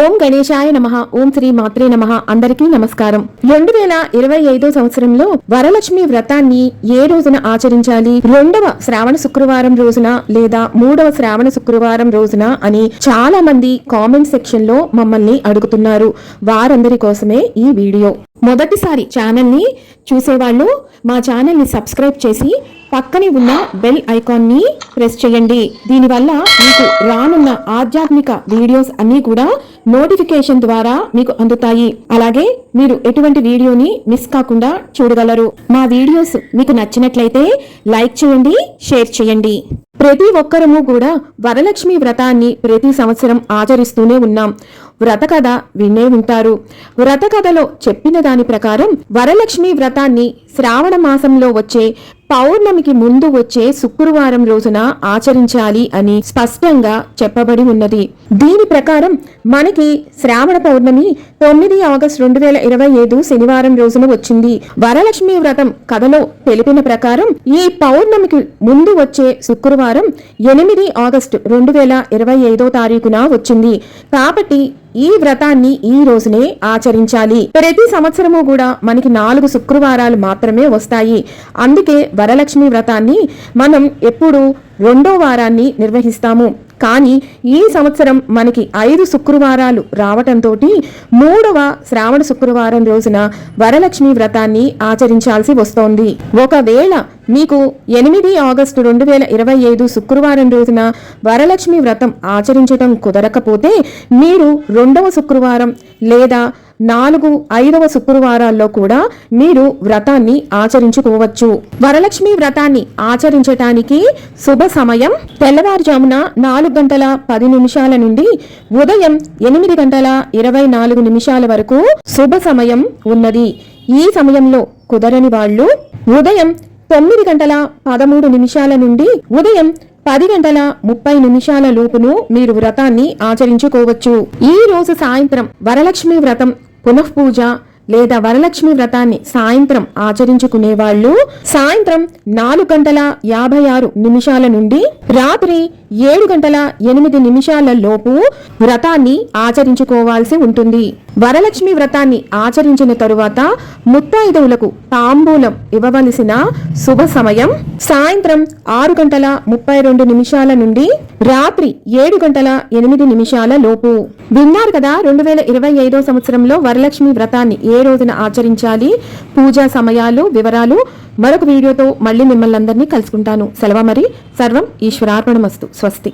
ఓం గణేశాయ నమ ఓం శ్రీ మాత్రే నమ అందరికీ నమస్కారం. రెండు వేల ఇరవై ఐదో సంవత్సరంలో వరలక్ష్మి వ్రతాన్ని ఏ రోజున ఆచరించాలి? రెండవ శ్రావణ శుక్రవారం రోజున లేదా మూడవ శ్రావణ శుక్రవారం రోజున అని చాలా మంది కామెంట్ సెక్షన్లో మమ్మల్ని అడుగుతున్నారు. వారందరి కోసమే ఈ వీడియో. మొదటిసారి ఛానల్ని చూసేవాళ్ళు మా ఛానల్ని సబ్స్క్రైబ్ చేసి పక్కనే ఉన్న బెల్ ఐకాన్ని ప్రెస్ చేయండి. దీనివల్ల మీకు రానున్న ఆధ్యాత్మిక వీడియోస్ అన్నీ కూడా నోటిఫికేషన్ ద్వారా మీకు అందుతాయి. అలాగే మీరు ఎటువంటి వీడియోని మిస్ కాకుండా చూడగలరు. మా వీడియోస్ మీకు నచ్చినట్లయితే లైక్ చేయండి షేర్ చేయండి. ప్రతి ఒక్కరము కూడా వరలక్ష్మి వ్రతాన్ని ప్రతి సంవత్సరం ఆచరిస్తూనే ఉన్నాం. వ్రత కథ వినే ఉంటారు. వ్రతకథలో చెప్పిన దాని ప్రకారం వరలక్ష్మి వ్రతాన్ని శ్రావణ మాసంలో వచ్చే పౌర్ణమికి ముందు వచ్చే శుక్రవారం రోజున ఆచరించాలి అని స్పష్టంగా చెప్పబడి ఉన్నది. దీని ప్రకారం మనకి శ్రావణ పౌర్ణమి తొమ్మిది ఆగస్టు రెండు వేల ఇరవై ఐదు శనివారం రోజున వచ్చింది. వరలక్ష్మి వ్రతం కథలో తెలిపిన ప్రకారం ఈ పౌర్ణమికి ముందు వచ్చే శుక్రవారం ఎనిమిది ఆగస్టు రెండు వేల ఇరవై ఐదో తారీఖున వచ్చింది. కాబట్టి ఈ వ్రతాన్ని ఈ రోజునే ఆచరించాలి. ప్రతి సంవత్సరము కూడా మనకి నాలుగు శుక్రవారాలు మాత్రమే వస్తాయి. అందుకే వరలక్ష్మి వ్రతాన్ని మనం ఎప్పుడు రెండో వారాన్ని నిర్వహిస్తాము. కానీ ఈ సంవత్సరం మనకి ఐదు శుక్రవారాలు రావటంతో మూడవ శ్రావణ శుక్రవారం రోజున వరలక్ష్మి వ్రతాన్ని ఆచరించాల్సి వస్తోంది. ఒకవేళ మీకు ఎనిమిది ఆగస్టు రెండు వేల ఇరవై ఐదు శుక్రవారం రోజున వరలక్ష్మి వ్రతం ఆచరించటం కుదరకపోతే మీరు రెండవ శుక్రవారం లేదా నాలుగు ఐదవ శుక్రవారాల్లో కూడా మీరు వ్రతాన్ని ఆచరించుకోవచ్చు. వరలక్ష్మి వ్రతాన్ని ఆచరించటానికి శుభ సమయం తెల్లవారుజామున నాలుగు గంటల పది నిమిషాల నుండి ఉదయం ఎనిమిది గంటల ఇరవై నాలుగు నిమిషాల వరకు శుభ సమయం ఉన్నది. ఈ సమయంలో కుదరని వాళ్ళు ఉదయం తొమ్మిది గంటల పదమూడు నిమిషాల నుండి ఉదయం పది గంటల ముప్పై నిమిషాల లోపును మీరు వ్రతాన్ని ఆచరించుకోవచ్చు. ఈ రోజు సాయంత్రం వరలక్ష్మి వ్రతం పునఃపూజ లేదా వరలక్ష్మి వ్రతాన్ని సాయంత్రం ఆచరించుకునే వాళ్ళు సాయంత్రం నాలుగు గంటల యాభై ఆరు నిమిషాల నుండి రాత్రి ఏడు గంటల ఎనిమిది నిమిషాల లోపు వ్రతాన్ని ఆచరించుకోవాల్సి ఉంటుంది. వరలక్ష్మి వ్రతాన్ని ఆచరించిన తరువాత ముత్తైదువులకు తాంబూలం ఇవ్వవలసిన శుభ సమయం సాయంత్రం ఆరు గంటల ముప్పై రెండు నిమిషాల నుండి రాత్రి ఏడు గంటల ఎనిమిది నిమిషాల లోపు విన్నారు కదా రెండు వేల ఇరవై ఐదో సంవత్సరంలో వరలక్ష్మి వ్రతాన్ని ఏ రోజున ఆచరించాలి? పూజా సమయాలు వివరాలు మరొక వీడియోతో మళ్ళీ మిమ్మల్ని అందరినీ కలుసుకుంటాను. సెలవు మరి. సర్వం ఈశ్వరార్పణమస్తు. സ്വസ്തി